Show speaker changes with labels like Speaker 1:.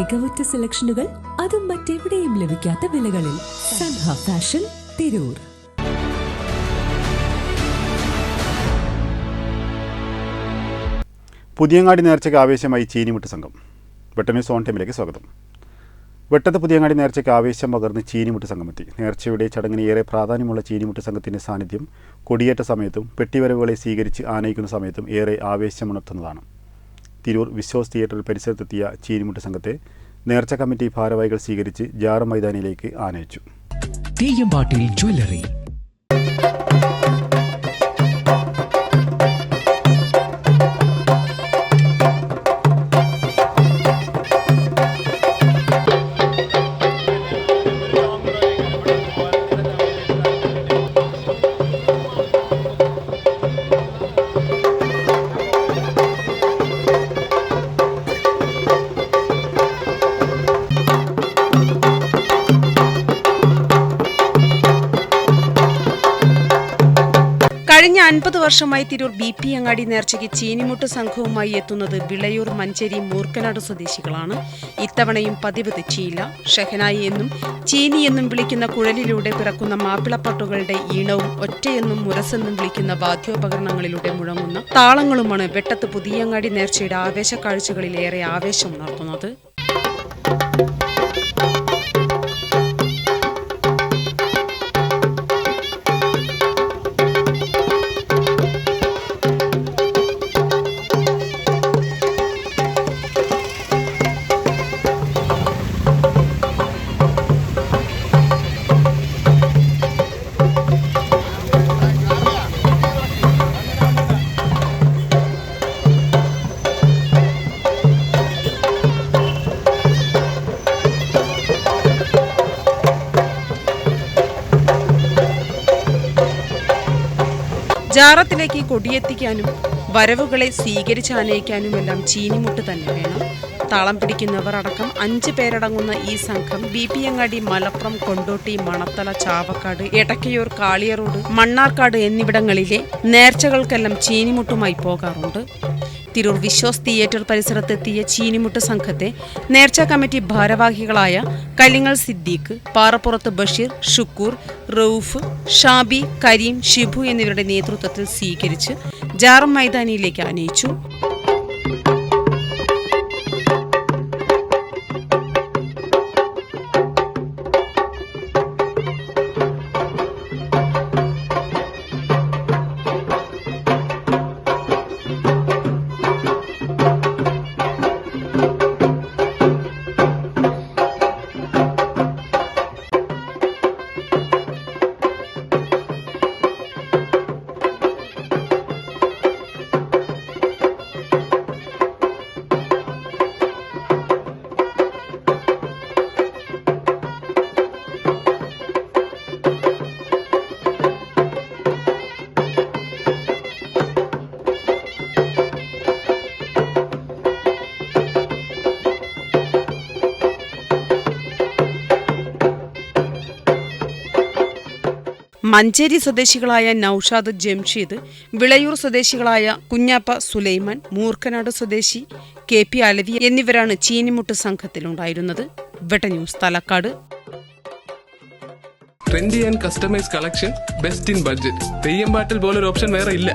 Speaker 1: മികവുറ്റ സെലക്ഷനുകൾ അതും മറ്റെവിടെയും ലഭിക്കാത്ത വിലകളിൽ സൻഹ ഫാഷൻ തിരൂർ.
Speaker 2: പുതിയങ്ങാടി നേർച്ചയ്ക്ക് ആവേശമായി ചീനിമുട്ട് സംഘം. വെട്ടന്യൂസ് സോൺ ടൈമിലേക്ക് സ്വാഗതം. വെട്ടത്ത് പുതിയങ്ങാടി നേർച്ചയ്ക്ക് ആവേശം പകർന്ന് ചീനിമുട്ട് സംഘമെത്തി. നേർച്ചയുടെ ചടങ്ങിന് ഏറെ പ്രാധാന്യമുള്ള ചീനിമുട്ട് സംഘത്തിന്റെ സാന്നിധ്യം കൊടിയേറ്റ സമയത്തും പെട്ടിവരവുകളെ സ്വീകരിച്ച് ആനയിക്കുന്ന സമയത്തും ഏറെ ആവേശമുണർത്തുന്നതാണ് തിരൂർ വിശ്വാസ് തിയേറ്ററിൽ പരിസരത്തെത്തിയ ചീനിമുട്ട് സംഘത്തെ നേർച്ച കമ്മിറ്റി ഭാരവാഹികൾ സ്വീകരിച്ച് ജാറ മൈതാനിയിലേക്ക് ആനയിച്ചു.
Speaker 3: തെയ്യമ്പാട്ടിൽ ജ്വല്ലറി.
Speaker 4: കഴിഞ്ഞ അൻപത് വർഷമായി തിരൂർ ബി പി അങ്ങാടി നേർച്ചയ്ക്ക് ചീനിമുട്ട് സംഘവുമായി എത്തുന്നത് വിളയൂർ മഞ്ചേരി മൂർക്കനാട് സ്വദേശികളാണ്. ഇത്തവണയും പതിവ് ചീല ഷെഹനായി എന്നും ചീനി എന്നും വിളിക്കുന്ന കുഴലിലൂടെ പിറക്കുന്ന മാപ്പിളപ്പാട്ടുകളുടെ ഈണവും ഒറ്റയെന്നും മുരസെന്നും വിളിക്കുന്ന വാദ്യോപകരണങ്ങളിലൂടെ മുഴങ്ങുന്ന താളങ്ങളുമാണ് വെട്ടത്ത് പുതിയങ്ങാടി നേർച്ചയുടെ ആവേശ കാഴ്ചകളിലേറെ ആവേശമുണർത്തുന്നത് ജാറത്തിലേക്ക് കൊടിയെത്തിക്കാനും വരവുകളെ സ്വീകരിച്ചാനയിക്കാനുമെല്ലാം ചീനിമുട്ട് തന്നെ വേണം. താളം പിടിക്കുന്നവർ അടക്കം അഞ്ച് പേരടങ്ങുന്ന ഈ സംഘം ബി പി അങ്ങാടി മലപ്പുറം കൊണ്ടോട്ടി മണത്തല ചാവക്കാട് എടക്കയൂർ കാളിയറോഡ് മണ്ണാർക്കാട് എന്നിവിടങ്ങളിലെ നേർച്ചകൾക്കെല്ലാം ചീനിമുട്ടുമായി പോകാറുണ്ട്. തിരൂർ വിശ്വാസ് തിയേറ്റർ പരിസരത്തെത്തിയ ചീനിമുട്ട് സംഘത്തെ നേർച്ച കമ്മിറ്റി ഭാരവാഹികളായ കലിങ്ങൽ സിദ്ദീഖ് പാറപ്പുറത്ത് ബഷീർ ഷുക്കൂർ റൌഫ് ഷാബി കരീം ഷിബു എന്നിവരുടെ നേതൃത്വത്തിൽ സ്വീകരിച്ച് ജാറം മൈതാനിയിലേക്ക് ആനയിച്ചു. മഞ്ചേരി സ്വദേശികളായ നൌഷാദ് ജംഷീദ് വിളയൂർ സ്വദേശികളായ കുഞ്ഞാപ്പ സുലൈമാൻ മൂർക്കനാട് സ്വദേശി കെ പി അലവി എന്നിവരാണ് ചീനിമുട്ട് സംഘത്തിലുണ്ടായിരുന്നത്. വെട്ടന്യൂസ് Thalakkad.
Speaker 5: Trendy and customise collection best in budget Theyyam പാട്ടിൽ പോലൊരു ഓപ്ഷൻ വേറെ ഇല്ല.